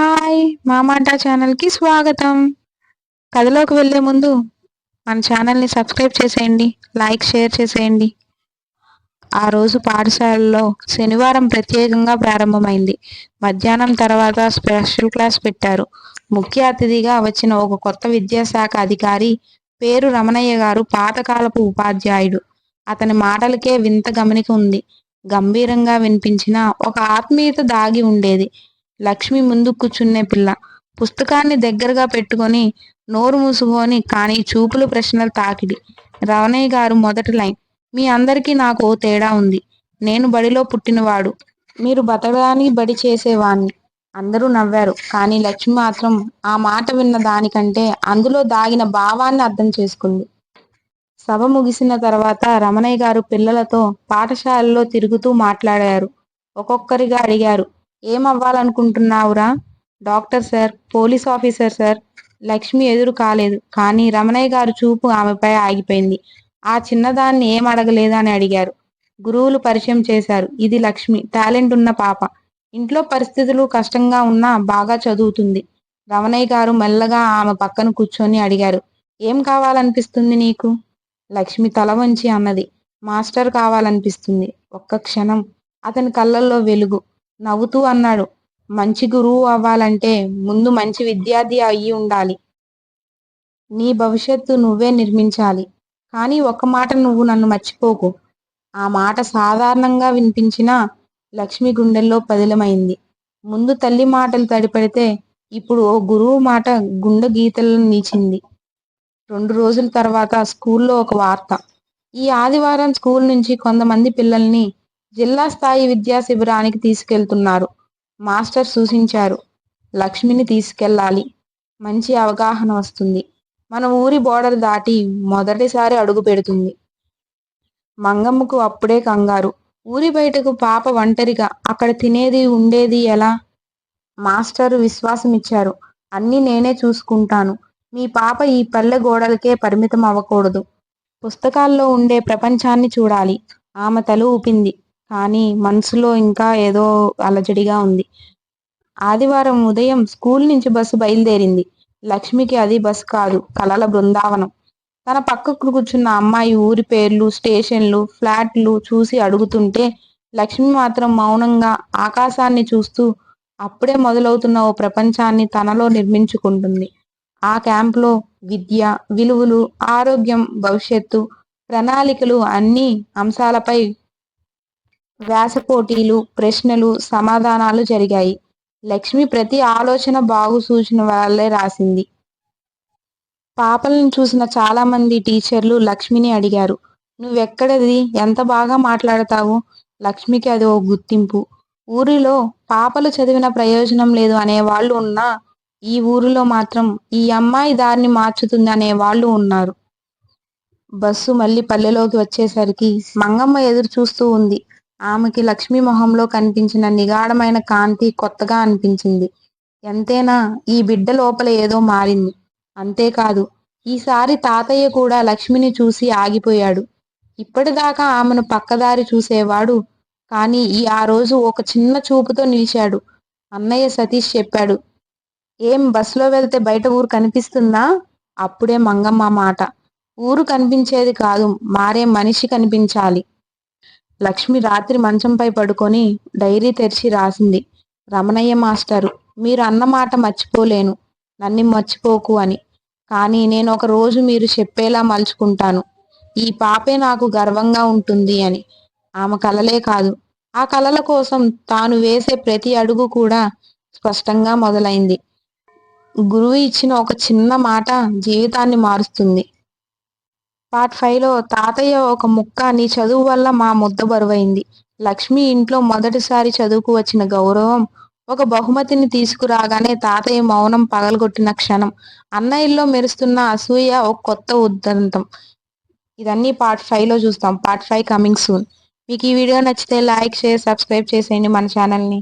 Hi మా మాట ఛానల్కి స్వాగతం. కథలోకి వెళ్ళే ముందు మన ఛానల్ని సబ్స్క్రైబ్ చేసేయండి లైక్ షేర్ చేసేయండి. ఆ రోజు పాఠశాలలో శనివారం ప్రత్యేకంగా ప్రారంభమైంది. మధ్యాహ్నం తర్వాత స్పెషల్ క్లాస్ పెట్టారు. ముఖ్య అతిథిగా వచ్చిన ఒక కొత్త విద్యాశాఖ అధికారి పేరు రమణయ్య గారు పాతకాలపు ఉపాధ్యాయుడు. అతని మాటలకే వింత గమనిక ఉంది. గంభీరంగా వినిపించిన ఒక ఆత్మీయత దాగి ఉండేది. లక్ష్మి ముందు కూర్చునే పిల్ల. పుస్తకాన్ని దగ్గరగా పెట్టుకొని నోరు మూసుకొని కానీ చూపులు ప్రశ్నలు తాకిడి రవణయ్య గారు మొదటి లైన్. మీ అందరికీ నాకు ఓ తేడా ఉంది. నేను బడిలో పుట్టినవాడు. మీరు బతకడానికి బడి చేసేవాణ్ణి. అందరూ నవ్వారు. కానీ లక్ష్మి మాత్రం ఆ మాట విన్న దానికంటే అందులో దాగిన భావాన్ని అర్థం చేసుకుంది. సభ ముగిసిన తర్వాత రమణయ్య గారు పిల్లలతో పాఠశాలలో తిరుగుతూ మాట్లాడారు. ఒక్కొక్కరిగా అడిగారు. ఏం అవ్వాలనుకుంటున్నావురా doctor sir police officer sir Lakshmi ఎదురు కాలేదు. కానీ రమణయ్య గారు చూపు ఆమెపై ఆగిపోయింది. ఆ చిన్నదాన్ని ఏం అడగలేదు అని అడిగారు. గురువులు పరిచయం చేశారు. ఇది లక్ష్మి. టాలెంట్ ఉన్న పాప. ఇంట్లో పరిస్థితులు కష్టంగా ఉన్నా బాగా చదువుతుంది. రమణయ్య గారు మెల్లగా ఆమె పక్కన కూర్చొని అడిగారు. ఏం కావాలనిపిస్తుంది నీకు? లక్ష్మి తల వంచి అన్నది. మాస్టర్ కావాలనిపిస్తుంది. ఒక్క క్షణం. అతని కళ్ళల్లో వెలుగు. నవ్వుతూ అన్నాడు. మంచి గురువు అవ్వాలంటే ముందు మంచి విద్యార్థి అయ్యి ఉండాలి. నీ భవిష్యత్తు నువ్వే నిర్మించాలి. కానీ ఒక మాట నువ్వు నన్ను మర్చిపోకు. ఆ మాట సాధారణంగా వినిపించిన లక్ష్మి గుండెల్లో పదిలమైంది. ముందు తల్లి మాటలు తడిపెడితే ఇప్పుడు ఓ గురువు మాట గుండె గీతలను నీచింది. రెండు రోజుల తర్వాత స్కూల్లో ఒక వార్త. ఈ ఆదివారం స్కూల్ నుంచి కొంతమంది పిల్లల్ని జిల్లా స్థాయి విద్యా శిబిరానికి తీసుకెళ్తున్నారు. మాస్టర్ సూచించారు. లక్ష్మిని తీసుకెళ్ళాలి మంచి అవగాహన వస్తుంది. మన ఊరి బోర్డర్ దాటి మొదటిసారి అడుగు పెడుతుంది. మంగమ్మకు అప్పుడే కంగారు. ఊరి బయటకు పాప ఒంటరిగా అక్కడ తినేది ఉండేది ఎలా? మాస్టర్ విశ్వాసం ఇచ్చారు అన్నీ నేనే చూసుకుంటాను. మీ పాప ఈ పల్లె గోడలకే పరిమితం అవ్వకూడదు పుస్తకాల్లో ఉండే ప్రపంచాన్ని చూడాలి. ఆమె తల ఊపింది. కానీ మనసులో ఇంకా ఏదో అలజడిగా ఉంది. ఆదివారం ఉదయం స్కూల్ నుంచి బస్సు బయలుదేరింది. లక్ష్మికి అది బస్సు కాదు కలల బృందావనం. తన పక్కకు కూర్చున్న అమ్మాయి ఊరి పేర్లు స్టేషన్లు ఫ్లాట్లు చూసి అడుగుతుంటే లక్ష్మి మాత్రం మౌనంగా ఆకాశాన్ని చూస్తూ అప్పుడే మొదలవుతున్న ఓ ప్రపంచాన్ని తనలో నిర్మించుకుంటుంది. ఆ క్యాంప్లో విద్య విలువలు ఆరోగ్యం భవిష్యత్తు ప్రణాళికలు అన్ని అంశాలపై వ్యాస పోటీలు ప్రశ్నలు సమాధానాలు జరిగాయి. లక్ష్మి ప్రతి ఆలోచన బాగు సూచన వల్లే రాసింది. పాపలను చూసిన చాలా మంది టీచర్లు లక్ష్మిని అడిగారు. నువ్వెక్కడది? ఎంత బాగా మాట్లాడతావు? లక్ష్మికి అది ఓ గుర్తింపు. ఊరిలో పాపలు చదివిన ప్రయోజనం లేదు అనే వాళ్ళు ఉన్నా ఈ ఊరిలో మాత్రం ఈ అమ్మాయి దారిని మార్చుతుంది అనే వాళ్ళు ఉన్నారు. బస్సు మళ్ళీ పల్లెలోకి వచ్చేసరికి మంగమ్మ ఎదురు చూస్తూ ఉంది. ఆమెకి లక్ష్మీ మొహంలో కనిపించిన నిగాఢమైన కాంతి కొత్తగా అనిపించింది. ఎంతైనా ఈ బిడ్డ లోపల ఏదో మారింది. అంతేకాదు ఈసారి తాతయ్య కూడా లక్ష్మిని చూసి ఆగిపోయాడు. ఇప్పటిదాకా ఆమెను పక్కదారి చూసేవాడు కానీ ఈ ఆ రోజు ఒక చిన్న చూపుతో నిలిచాడు. అన్నయ్య సతీష్ చెప్పాడు ఏం బస్సులో వెళ్తే బయట ఊరు కనిపిస్తుందా? అప్పుడే మంగమ్మ మాట ఊరు కనిపించేది కాదు మారే మనిషి కనిపించాలి. లక్ష్మి రాత్రి మంచంపై పడుకొని డైరీ తెరిచి రాసింది. రమణయ్య మాస్టరు మీరు అన్న మాట మర్చిపోలేను. నన్ను మర్చిపోకు అని. కానీ నేను ఒక రోజు మీరు చెప్పేలా మలుచుకుంటాను. ఈ పాపే నాకు గర్వంగా ఉంటుంది అని. ఆమె కలలే కాదు. ఆ కలల కోసం తాను వేసే ప్రతి అడుగు కూడా స్పష్టంగా మొదలైంది. గురువు ఇచ్చిన ఒక చిన్న మాట జీవితాన్ని మారుస్తుంది. పార్ట్ ఫైవ్లో తాతయ్య ఒక ముక్క నీ చదువు వల్ల మా ముద్ద బరువైంది. లక్ష్మి ఇంట్లో మొదటిసారి చదువుకు వచ్చిన గౌరవం ఒక బహుమతిని తీసుకురాగానే తాతయ్య మౌనం పగలగొట్టిన క్షణం. అన్నయ్యలో మెరుస్తున్న అసూయ ఒక కొత్త ఉద్దంతం ఇదన్నీ పార్ట్ ఫైవ్లో చూస్తాం. Part five coming soon. మీకు ఈ వీడియో నచ్చితే లైక్ షేర్ సబ్స్క్రైబ్ చేసేయండి మన ఛానల్ని.